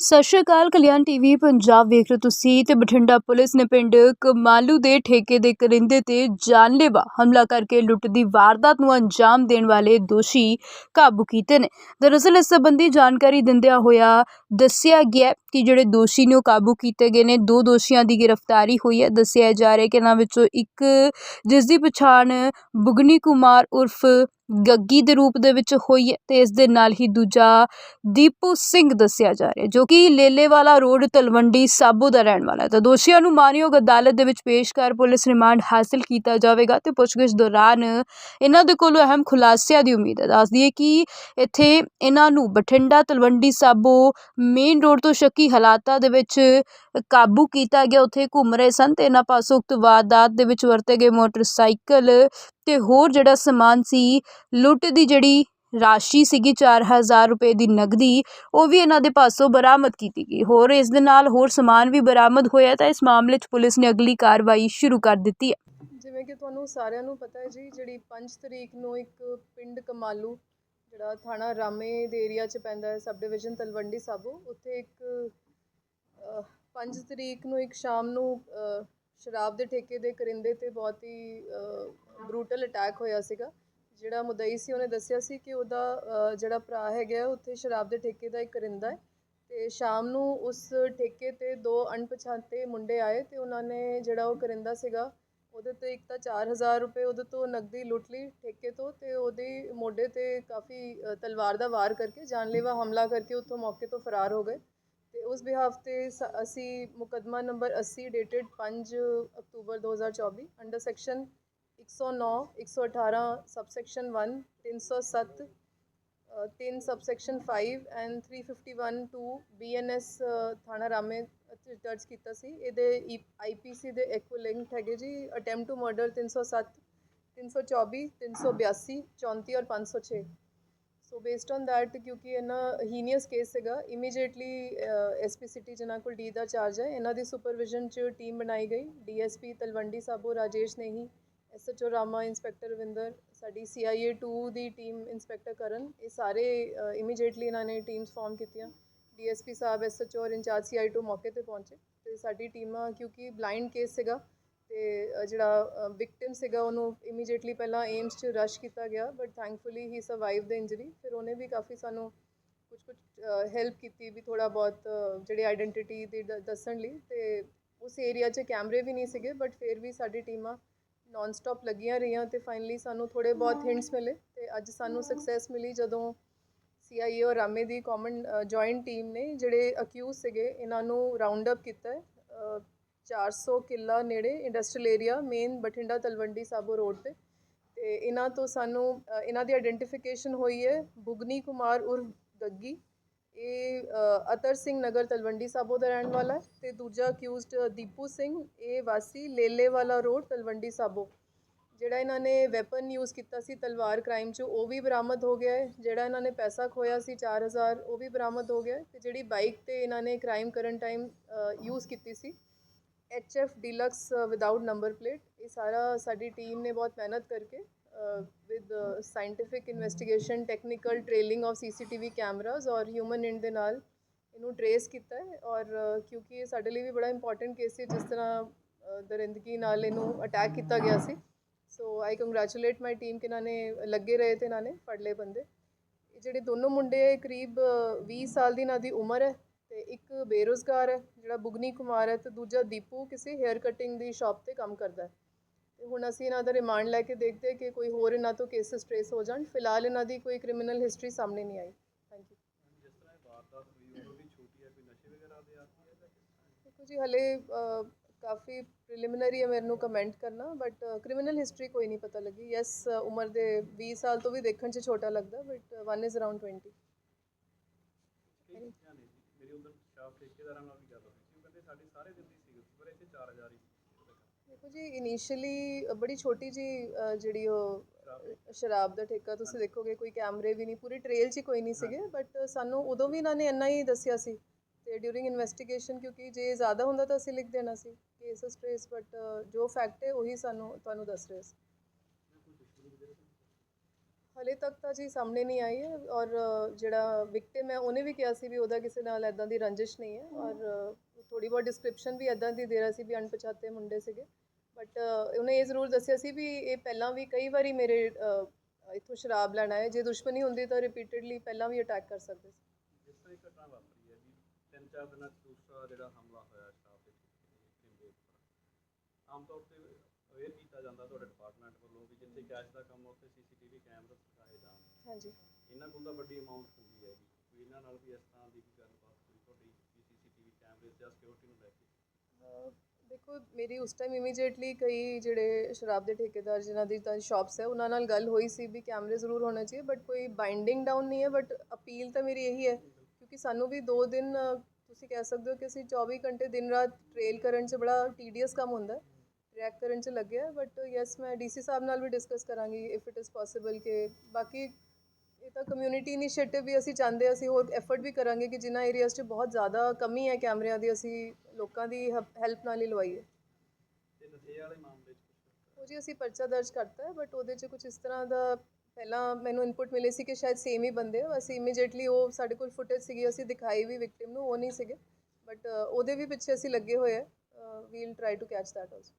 ਸਤਿ ਸ਼੍ਰੀ ਅਕਾਲ, ਕਲਿਆਣ ਟੀਵੀ, ਪੰਜਾਬ ਵੇਖ ਰਹੇ ਹੋ ਤੁਸੀਂ ਤੇ ਬਠਿੰਡਾ ਪੁਲਿਸ ਨੇ ਪਿੰਡ ਕਮਾਲੂ ਦੇ ਠੇਕੇ ਦੇ ਕਰਿੰਦੇ ਤੇ ਜਾਨਲੇਵਾ ਹਮਲਾ ਕਰਕੇ ਲੁੱਟ ਦੀ ਵਾਰਦਾਤ ਨੂੰ ਅੰਜਾਮ ਦੇਣ ਵਾਲੇ ਦੋਸ਼ੀ ਕਾਬੂ ਕੀਤੇ ਨੇ। ਦਰਅਸਲ ਇਸ ਸੰਬੰਧੀ ਜਾਣਕਾਰੀ ਦਿੰਦਿਆਂ ਹੋਇਆ ਦੱਸਿਆ ਗਿਆ ਕਿ ਜਿਹੜੇ ਦੋਸ਼ੀ ਨੇ ਉਹ ਕਾਬੂ ਕੀਤੇ ਗਏ ਨੇ। ਦੋ ਦੋਸ਼ੀਆਂ ਦੀ ਗ੍ਰਿਫਤਾਰੀ ਹੋਈ ਹੈ। ਦੱਸਿਆ ਜਾ ਰਿਹਾ ਕਿ ਇਹਨਾਂ ਵਿੱਚੋਂ ਇੱਕ ਜਿਸ ਦੀ ਪਛਾਣ ਬੁਗਨੀ ਕੁਮਾਰ ਉਰਫ ਗੱਗੀ ਦੇ ਰੂਪ ਦੇ ਵਿੱਚ ਹੋਈ ਹੈ ਤੇ ਇਸ ਦੇ ਨਾਲ ਹੀ ਦੂਜਾ ਦੀਪੂ ਸਿੰਘ ਦੱਸਿਆ ਜਾ ਰਿਹਾ, ਜੋ ਕਿ ਲੇਲੇਵਾਲਾ ਰੋਡ, ਤਲਵੰਡੀ ਸਾਬੋ ਦਾ ਰਹਿਣ ਵਾਲਾ ਹੈ। ਤਾਂ ਦੋਸ਼ੀਆਂ ਨੂੰ ਮਾਨਯੋਗ ਅਦਾਲਤ ਦੇ ਵਿੱਚ ਪੇਸ਼ ਕਰ ਪੁਲਿਸ ਰਿਮਾਂਡ ਹਾਸਲ ਕੀਤਾ ਜਾਵੇਗਾ ਤੇ ਪੁੱਛਗਿੱਛ ਦੌਰਾਨ ਇਹਨਾਂ ਦੇ ਕੋਲੋਂ ਅਹਿਮ ਖੁਲਾਸਿਆਂ ਦੀ ਉਮੀਦ ਹੈ। ਦੱਸ ਦਈਏ ਕਿ ਇੱਥੇ ਇਹਨਾਂ ਨੂੰ ਬਠਿੰਡਾ ਤਲਵੰਡੀ ਸਾਬੋ ਮੇਨ ਰੋਡ ਤੋਂ ਸ਼ੱਕੀ ਹਾਲਾਤਾਂ ਦੇ ਵਿੱਚ ਕਾਬੂ ਕੀਤਾ ਗਿਆ, ਉੱਥੇ ਘੁੰਮ ਰਹੇ ਸਨ ਤੇ ਇਹਨਾਂ ਪਾਸੋਂ ਉਕਤ ਵਾਰਦਾਤ ਦੇ ਵਿੱਚ ਵਰਤੇ ਗਏ ਮੋਟਰਸਾਈਕਲ ਤੇ ਹੋਰ ਜਿਹੜਾ ਸਮਾਨ ਸੀ, ਲੁੱਟ ਦੀ ਜਿਹੜੀ ਰਾਸ਼ੀ ਸੀਗੀ 4000 ਰੁਪਏ ਦੀ ਨਗਦੀ, ਉਹ ਵੀ ਇਹਨਾਂ ਦੇ ਪਾਸੋਂ ਬਰਾਮਦ ਕੀਤੀ ਗਈ। ਹੋਰ ਇਸ ਦੇ ਨਾਲ ਹੋਰ ਸਮਾਨ ਵੀ ਬਰਾਮਦ ਹੋਇਆ ਤਾਂ ਇਸ ਮਾਮਲੇ 'ਚ ਪੁਲਿਸ ਨੇ ਅਗਲੀ ਕਾਰਵਾਈ ਸ਼ੁਰੂ ਕਰ ਦਿੱਤੀ ਹੈ। ਜਿਵੇਂ ਕਿ ਤੁਹਾਨੂੰ ਸਾਰਿਆਂ ਨੂੰ ਪਤਾ ਹੈ ਜੀ, ਜਿਹੜੀ 5 ਤਰੀਕ ਨੂੰ ਇੱਕ ਪਿੰਡ ਕਮਾਲੂ, ਜਿਹੜਾ ਥਾਣਾ ਰਾਮੇ ਦੇ ਏਰੀਆ 'ਚ ਪੈਂਦਾ ਹੈ, ਸਬ ਡਿਵੀਜ਼ਨ ਤਲਵੰਡੀ ਸਾਬੋ, ਉੱਥੇ ਇੱਕ 5 ਤਰੀਕ ਨੂੰ ਇੱਕ ਸ਼ਾਮ ਨੂੰ ਅ, ਸ਼ਰਾਬ ਦੇ ਠੇਕੇ ਦੇ ਕਰਿੰਦੇ ਤੇ ਬਹੁਤ ਹੀ ਬਰੂਟਲ ਅਟੈਕ ਹੋਇਆ ਸੀਗਾ। ਜਿਹੜਾ ਮੁਦਈ ਸੀ ਉਹਨੇ ਦੱਸਿਆ ਸੀ ਕਿ ਉਹਦਾ ਅ, ਜਿਹੜਾ ਭਰਾ ਹੈਗਾ ਹੈ, ਉੱਥੇ ਸ਼ਰਾਬ ਦੇ ਠੇਕੇ ਦਾ ਇੱਕ ਕਰਿੰਦਾ ਹੈ। ਤੇ ਸ਼ਾਮ ਨੂੰ ਉਸ ਠੇਕੇ ਤੇ ਦੋ ਅਣਪਛਾਤੇ ਮੁੰਡੇ ਆਏ ਤੇ ਉਹਨਾਂ ਨੇ ਜਿਹੜਾ ਉਹ ਕਰਿੰਦਾ ਸੀਗਾ ਉਹਦੇ ਤੇ ਇੱਕ ਤਾਂ 4000 ਰੁਪਏ ਉਹਦੇ ਤੋਂ ਨਕਦੀ ਲੁੱਟ ਲਈ ਠੇਕੇ ਤੋਂ ਤੇ ਉਹਦੇ ਮੋਢੇ ਤੇ ਕਾਫੀ ਅ, ਤਲਵਾਰ ਦਾ ਵਾਰ ਕਰਕੇ ਜਾਨਲੇਵਾ ਹਮਲਾ ਕਰਕੇ ਉੱਥੋਂ ਮੌਕੇ ਤੋਂ ਫਰਾਰ ਹੋ ਗਏ। ਤੇ ਉਸ ਬਿਹਾਫ ਤੇ ਸ- ਅਸੀਂ ਮੁਕੱਦਮਾ number 80 dated 5 October 2024 under section 109 118 subsection 1 307 uh, 10 subsection 5 and 351 to BNS uh, ਥਾਣਾ ਰਾਮੇ ਚ ਦਰਜ ਕੀਤਾ ਸੀ। ਇਹਦੇ ਆਈਪੀਸੀ ਦੇ ਇਕੁਇਲੈਂਟ ਹੈਗੇ ਜੀ। ਅਟੈਂਪਟ ਟੂ ਮਰਡਰ 307 324 382 34 ਔਰ 506 ਸੋ ਬੇਸਡ ਔਨ ਦੈਟ ਕਿਉਂਕਿ ਇਹਨਾਂ ਹੀਨੀਅਸ ਕੇਸ ਸੀਗਾ ਇਮੀਡੀਏਟਲੀ ਐਸਪੀ ਸਿਟੀ ਜਿਨ੍ਹਾਂ ਕੋਲ ਡੀ ਦਾ ਚਾਰਜ ਹੈ ਇਹਨਾਂ ਦੀ ਸੁਪਰਵਿਜ਼ਨ ਚ ਟੀਮ ਬਣਾਈ ਗਈ DSP Talwandi Sabo Rajesh Nehi SHO Rama inspector Ravinder ਸਾਡੀ ਸੀਆਈਏ 2 ਦੀ ਟੀਮ ਇੰਸਪੈਕਟਰ ਕਰਨ ਇਹ ਸਾਰੇ ਇਮੀਡੀਏਟਲੀ ਇਹਨਾਂ ਨੇ ਟੀਮਸ ਫਾਰਮ ਕੀਤੀਆਂ ਡੀਐਸਪੀ ਸਾਹਿਬ ਐਸਐਚਓ ਔਰ ਇੰਚਾਰਜ ਸੀਆਈ 2 ਮੌਕੇ ਤੇ ਪਹੁੰਚੇ ਤੇ ਸਾਡੀ ਟੀਮਾਂ ਕਿਉਂਕਿ ਬਲਾਈਂਡ ਕੇਸ ਸੀਗਾ ਤੇ ਜਿਹੜਾ ਵਿਕਟਿਮ ਸੀਗਾ ਉਹਨੂੰ ਇਮੀਡੀਏਟਲੀ ਪਹਿਲਾਂ ਏਮਸ 'ਚ ਰਸ਼ ਕੀਤਾ ਗਿਆ but thankfully he survive the injury ਫਿਰ ਉਹਨੇ ਵੀ ਕਾਫੀ ਸਾਨੂੰ ਕੁਝ ਕੁਝ ਹੈਲਪ ਕੀਤੀ ਵੀ ਥੋੜਾ ਬਹੁਤ ਜਿਹੜੇ ਆਇਡੈਂਟੀਟੀ ਦੀ ਦੱਸਣ ਲਈ। ਤੇ ਉਸ ਏਰੀਆ 'ਚ ਕੈਮਰੇ ਵੀ ਨਹੀਂ ਸੀਗੇ ਬਟ ਫਿਰ ਵੀ ਸਾਡੀ ਟੀਮਾਂ ਨਾਨ ਸਟਾਪ ਲੱਗੀਆਂ ਰਹੀਆਂ ਤੇ ਫਾਈਨਲੀ ਸਾਨੂੰ ਥੋੜੇ ਬਹੁਤ ਹਿੰਟਸ ਮਿਲੇ ਤੇ ਅੱਜ ਸਾਨੂੰ ਸਕਸੈਸ ਮਿਲੀ ਜਦੋਂ ਸੀਆਈਏ ਔਰ ਰਾਮੇ ਦੀ ਕਾਮਨ ਜੁਆਇੰਟ ਟੀਮ ਨੇ ਜਿਹੜੇ ਅਕਿਊਜ਼ ਸੀਗੇ ਇਹਨਾਂ ਨੂੰ ਰਾਉਂਡ ਅਪ ਕੀਤਾ 400 ਕਿੱਲਾ ਨੇੜੇ industrial area main Bathinda, Talwandi, Sabo road ਤੇ। ਤੇ ਇਹਨਾਂ ਤੋਂ ਸਾਨੂੰ ਇਹਨਾਂ ਦੀ ਆਇਡੈਂਟੀਫਿਕੇਸ਼ਨ ਹੋਈ ਹੈ ਬੁਗਨੀ ਕੁਮਾਰ ਉਰਫ ਗੱਗੀ। ਇਹ ਅਤਰ ਸਿੰਘ ਨਗਰ, ਤਲਵੰਡੀ, ਸਾਬੋ ਦਾ ਰਹਿਣ ਵਾਲਾ ਹੈ। ਤੇ ਦੂਜਾ ਅਕਿਊਜ਼ਡ ਦੀਪੂ ਸਿੰਘ, ਇਹ ਵਾਸੀ ਲੇਲੇ ਵਾਲਾ ਰੋਡ ਤਲਵੰਡੀ, ਸਾਬੋ। ਜਿਹੜਾ ਇਹਨਾਂ ਨੇ ਵੈਪਨ ਯੂਜ਼ ਕੀਤਾ ਸੀ ਤਲਵਾਰ ਕ੍ਰਾਈਮ 'ਚ, ਉਹ ਵੀ ਬਰਾਮਦ ਹੋ ਗਿਆ ਹੈ। ਜਿਹੜਾ ਇਹਨਾਂ ਨੇ ਪੈਸਾ ਖੋਇਆ ਸੀ 4000 ਉਹ ਵੀ ਬਰਾਮਦ ਹੋ ਗਿਆ ਹੈ। ਤੇ ਜਿਹੜੀ ਬਾਈਕ ਤੇ ਇਹਨਾਂ ਨੇ ਕ੍ਰਾਈਮ ਕਰਨ ਟਾਈਮ ਯੂਜ਼ ਕੀਤੀ ਸੀ F deluxe without number plate ਇਹ ਸਾਰਾ ਸਾਡੀ ਟੀਮ ਨੇ ਬਹੁਤ ਮਿਹਨਤ ਕਰਕੇ with scientific investigation technical trailing of CCTV cameras ਔਰ ਹਿਊਮਨ ਇੰਡ ਦੇ ਨਾਲ ਇਹਨੂੰ ਟਰੇਸ ਕੀਤਾ ਹੈ ਔਰ ਕਿਉਂਕਿ ਇਹ ਸਾਡੇ ਲਈ ਵੀ ਬੜਾ ਇੰਪੋਰਟੈਂਟ ਕੇਸ ਸੀ ਜਿਸ ਤਰ੍ਹਾਂ ਦਰਿੰਦਗੀ ਨਾਲ ਇਹਨੂੰ ਅਟੈਕ ਕੀਤਾ ਗਿਆ ਸੀ ਸੋ ਆਈ ਕੰਗ੍ਰੈਚੁਲੇਟ ਮਾਈ ਟੀਮ ਕਿ ਇਹਨਾਂ ਨੇ ਲੱਗੇ ਰਹੇ ਤੇ ਇਹਨਾਂ ਨੇ ਫੜ ਲਏ ਬੰਦੇ ਇਹ ਜਿਹੜੇ ਦੋਨੋਂ ਮੁੰਡੇ ਕਰੀਬ ਅ, 20 ਸਾਲ ਦੀ ਇਹਨਾਂ ਦੀ ਉਮਰ ਹੈ ਤੇ ਇੱਕ ਬੇਰੁਜ਼ਗਾਰ ਹੈ, ਜਿਹੜਾ ਬੁਗਨੀ ਕੁਮਾਰ ਹੈ ਤੇ ਦੂਜਾ ਦੀਪੂ ਕਿਸੇ ਹੇਅਰ ਕਟਿੰਗ ਦੀ ਸ਼ਾਪ ਤੇ ਕੰਮ ਕਰਦਾ ਹੈ। ਤੇ ਹੁਣ ਅਸੀਂ ਇਹਨਾਂ ਦਾ ਰਿਮਾਂਡ ਲੈ ਕੇ ਦੇਖਦੇ ਕਿ ਕੋਈ ਹੋਰ ਇਹਨਾਂ ਤੋਂ ਕੇਸਸ ਟ੍ਰੇਸ ਹੋ ਜਾਣ। ਫਿਲਹਾਲ ਇਹਨਾਂ ਦੀ ਕੋਈ ਕ੍ਰਿਮੀਨਲ ਹਿਸਟਰੀ ਸਾਹਮਣੇ ਨਹੀਂ ਆਈ। ਥੈਂਕ ਯੂ ਜਿਸ ਤਰ੍ਹਾਂ ਵਾਰਦਾਤ ਹੋਈ ਉਦੋਂ ਵੀ ਛੋਟੀ ਹੈ ਕੋਈ ਨਸ਼ੇ ਵਗੈਰਾ ਦੇ ਆਦੀ ਹੈ ਜਾਂ ਦੇਖੋ ਜੀ, ਹਲੇ ਕਾਫੀ ਪ੍ਰੀਲਿਮਿਨਰੀ ਹੈ ਮੈਨੂੰ ਕਮੈਂਟ ਕਰਨਾ ਬਟ ਕ੍ਰਿਮੀਨਲ ਹਿਸਟਰੀ ਕੋਈ ਨਹੀਂ ਪਤਾ ਲੱਗੀ। ਯੈਸ ਉਮਰ ਦੇ 20 ਸਾਲ ਤੋਂ ਵੀ ਦੇਖਣ 'ਚ ਛੋਟਾ ਲੱਗਦਾ ਬਟ ਵਨ ਇਜ਼ ਅਰਾਊਂਡ 20 ਕਈ ਚੀਜ਼ਾਂ ਨੇ ਜੀ ਮੇਰੇ ਉਧਰ ਸ਼ਾਪ ਠੇਕੇਦਾਰਾਂ ਨਾਲ ਵੀ ਗੱਲ ਹੋਈ ਸੀ ਉਹ ਕਹਿੰਦੇ ਸਾਡੇ ਸਾਰੇ ਦਿੰਦੀ ਸੀ ਪਰ ਇੱਥੇ 4000 ਹੀ ਸੀ ਦੇਖੋ ਜੀ ਇਨੀਸ਼ੀਅਲੀ ਬੜੀ ਛੋਟੀ ਜੀ ਜਿਹੜੀ ਉਹ ਸ਼ਰਾਬ ਦਾ ਠੇਕਾ ਤੁਸੀਂ ਦੇਖੋਗੇ ਕੋਈ ਕੈਮਰੇ ਵੀ ਨਹੀਂ ਪੂਰੀ ਟ੍ਰੇਲ 'ਚ ਕੋਈ ਨਹੀਂ ਸੀਗੇ ਬਟ ਸਾਨੂੰ ਉਦੋਂ ਵੀ ਇਹਨਾਂ ਨੇ ਇੰਨਾ ਹੀ ਦੱਸਿਆ ਸੀ ਤੇ ਡਿਊਰਿੰਗ ਇਨਵੈਸਟੀਗੇਸ਼ਨ ਕਿਉਂਕਿ ਜੇ ਜ਼ਿਆਦਾ ਹੁੰਦਾ ਤਾਂ ਅਸੀਂ ਲਿਖ ਦੇਣਾ ਸੀ ਕੇਸਸ ਟ੍ਰੇਸ ਬਟ ਜੋ ਫੈਕਟ ਹੈ ਉਹੀ ਸਾਨੂੰ ਤੁਹਾਨੂੰ ਦੱਸ ਰਹੇ ਸੀ। ਹਲੇ ਤੱਕ ਤਾਂ ਜੀ ਸਾਹਮਣੇ ਨਹੀਂ ਆਈ ਹੈ ਔਰ ਜਿਹੜਾ ਵਿਕਟਿਮ ਹੈ ਉਹਨੇ ਵੀ ਕਿਹਾ ਸੀ ਵੀ ਉਹਦਾ ਕਿਸੇ ਨਾਲ ਐਦਾਂ ਦੀ ਰੰਜਿਸ਼ ਨਹੀਂ ਹੈ ਔਰ ਥੋੜੀ ਬਹੁਤ ਡਿਸਕ੍ਰਿਪਸ਼ਨ ਵੀ ਐਦਾਂ ਦੀ ਦੇ ਰਿਹਾ ਸੀ ਵੀ ਅਣਪਛਾਤੇ ਮੁੰਡੇ ਸੀਗੇ। ਬਟ ਉਹਨੇ ਇਹ ਜ਼ਰੂਰ ਦੱਸਿਆ ਸੀ ਵੀ ਇਹ ਪਹਿਲਾਂ ਵੀ ਕਈ ਵਾਰੀ ਮੇਰੇ ਇੱਥੋਂ ਸ਼ਰਾਬ ਲੈਣ ਆਏ ਜੇ ਦੁਸ਼ਮਣੀ ਹੁੰਦੀ ਤਾਂ ਰਿਪੀਟਡਲੀ ਪਹਿਲਾਂ ਵੀ ਅਟੈਕ ਕਰ ਸਕਦੇ ਸੀ। ਜਿਸ ਤਰ੍ਹਾਂ ਇਹ ਘਟਨਾ ਵਾਪਰੀ ਹੈ ਜੀ ਤਿੰਨ ਚਾਰ ਦਿਨਾਂ ਦੂਸਰਾ ਜਿਹੜਾ ਹਮਲਾ ਹੋਇਆ ਸ਼ਰਾਬ ਦੇ ਆਮ ਤੌਰ ਤੇ ਅਵੇਅਰ ਕੀਤਾ ਜਾਂਦਾ ਤੁਹਾਡੇ ਡਿਪਾਰਟਮੈਂਟ ਵੱਲੋਂ ਵੀ ਜਿੱਥੇ ਕੈਸ਼ ਦਾ ਕੰਮ ਉੱਥੇ ਸੀਸੀਟੀਵੀ ਕੈਮਰਾ ਲਗਾਏ ਜਾਣ। ਹਾਂਜੀ। ਇਹਨਾਂ ਕੋਲ ਤਾਂ ਵੱਡੀ ਅਮਾਉਂਟ ਹੁੰਦੀ ਹੈ ਜੀ ਕੋਈ ਇਹਨਾਂ ਨਾਲ ਵੀ ਇਸ ਤਰ੍ਹਾਂ ਦੀ ਕੋਈ ਗੱਲਬਾਤ ਹੋਈ ਤੁਹਾਡੀ ਸੀਸੀਟੀਵੀ ਕੈਮਰੇ ਜਾਂ ਸਿਕਿਉਰਿਟੀ ਨੂੰ ਲੈ ਕੇ। ਅਹ ਦੇਖੋ ਮੇਰੀ ਉਸ ਟਾਈਮ ਇਮੀਡੀਏਟਲੀ ਕਈ ਜਿਹੜੇ ਸ਼ਰਾਬ ਦੇ ਠੇਕੇਦਾਰ ਜਿਨ੍ਹਾਂ ਦੀ ਤਾਂ ਸ਼ਾਪਸ ਹੈ ਉਹਨਾਂ ਨਾਲ ਗੱਲ ਹੋਈ ਸੀ ਵੀ ਕੈਮਰੇ ਜ਼ਰੂਰ ਹੋਣੇ ਚਾਹੀਏ ਬਟ ਕੋਈ ਬਾਈਂਡਿੰਗ ਡਾਊਨ ਨਹੀਂ ਹੈ ਬਟ ਅਪੀਲ ਤਾਂ ਮੇਰੀ ਇਹੀ ਹੈ ਕਿਉਂਕਿ ਸਾਨੂੰ ਵੀ 2 ਦਿਨ ਤੁਸੀਂ ਕਹਿ ਸਕਦੇ ਹੋ ਕਿ ਅਸੀਂ 24 ਘੰਟੇ ਦਿਨ ਰਾਤ ਟ੍ਰੇਲ ਕਰਨ 'ਚ ਬੜਾ ਟੀਡੀਅਸ ਕੰਮ ਹੁੰਦਾ ਟਰੈਕ ਕਰਨ 'ਚ ਲੱਗਿਆ ਬਟ ਯੈਸ ਮੈਂ ਡੀਸੀ ਸਾਹਿਬ ਨਾਲ ਵੀ ਡਿਸਕਸ ਕਰਾਂਗੀ ਇਫ ਇਟ ਇਜ਼ ਪੋਸੀਬਲ ਕਿ ਬਾਕੀ ਇਹ ਤਾਂ ਕਮਿਊਨਿਟੀ ਇਨੀਸ਼ੀਏਟਿਵ ਵੀ ਅਸੀਂ ਚਾਹੁੰਦੇ ਅਸੀਂ ਹੋਰ ਐਫਰਟ ਵੀ ਕਰਾਂਗੇ ਕਿ ਜਿਨ੍ਹਾਂ ਏਰੀਆਜ਼ 'ਚ ਬਹੁਤ ਜ਼ਿਆਦਾ ਕਮੀ ਹੈ ਕੈਮਰਿਆਂ ਦੀ ਅਸੀਂ ਲੋਕਾਂ ਦੀ ਹੈਲਪ ਨਾਲ ਹੀ ਲਵਾਈਏ। ਤੇ ਨਸ਼ੇ ਵਾਲੇ ਮਾਮਲੇ 'ਚ ਕੁਝ ਉਹ ਜੀ ਅਸੀਂ ਪਰਚਾ ਦਰਜ ਕਰਤਾ ਹੈ ਬਟ ਉਹਦੇ 'ਚ ਕੁਝ ਇਸ ਤਰ੍ਹਾਂ ਦਾ ਪਹਿਲਾਂ ਮੈਨੂੰ ਇਨਪੁਟ ਮਿਲੀ ਸੀ ਕਿ ਸ਼ਾਇਦ ਸੇਮ ਹੀ ਬੰਦੇ ਹੋ ਅਸੀਂ ਇਮੀਡੀਏਟਲੀ ਉਹ ਸਾਡੇ ਕੋਲ ਫੁਟੇਜ ਸੀਗੀ ਅਸੀਂ ਦਿਖਾਈ ਵੀ ਵਿਕਟਿਮ ਨੂੰ ਉਹ ਨਹੀਂ ਸੀਗੇ ਬਟ ਉਹਦੇ ਵੀ ਪਿੱਛੇ ਅਸੀਂ ਲੱਗੇ ਹੋਏ ਆ we'll try to catch that also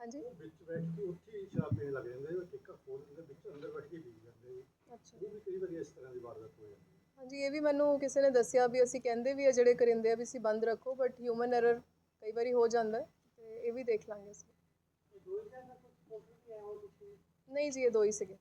ਹਾਂਜੀ। ਵਿੱਚ ਬੈਠ ਕੇ ਉੱਥੇ ਹੀ ਸ਼ਰਾਬ ਪੀਣ ਲੱਗ ਜਾਂਦੇ ਉਹ ਠੇਕਾ ਖੋਲ ਦਿੰਦੇ ਵਿੱਚ ਅੰਦਰ ਬੈਠ ਕੇ ਪੀ ਜਾਂਦੇ ਜੀ। ਅੱਛਾ। ਉਹ ਵੀ ਕਈ ਵਾਰੀ ਇਸ ਤਰ੍ਹਾਂ ਦੀ ਵਾਰਦਾਤ ਹੋ ਜਾਂਦੀ ਹੈ। ਹਾਂਜੀ ਇਹ ਵੀ ਮੈਨੂੰ ਕਿਸੇ ਨੇ ਦੱਸਿਆ ਵੀ ਅਸੀਂ ਕਹਿੰਦੇ ਵੀ ਆ ਜਿਹੜੇ ਕਰਿੰਦੇ ਆ ਵੀ ਅਸੀਂ ਬੰਦ ਰੱਖੋ ਬਟ ਹਿਊਮਨ ਐਰਰ ਕਈ ਵਾਰੀ ਹੋ ਜਾਂਦਾ ਹੈ ਤੇ ਇਹ ਵੀ ਦੇਖ ਲਾਂਗੇ ਅਸੀਂ। ਨਹੀਂ ਜੀ ਇਹ ਦੋ ਹੀ ਸੀਗੇ।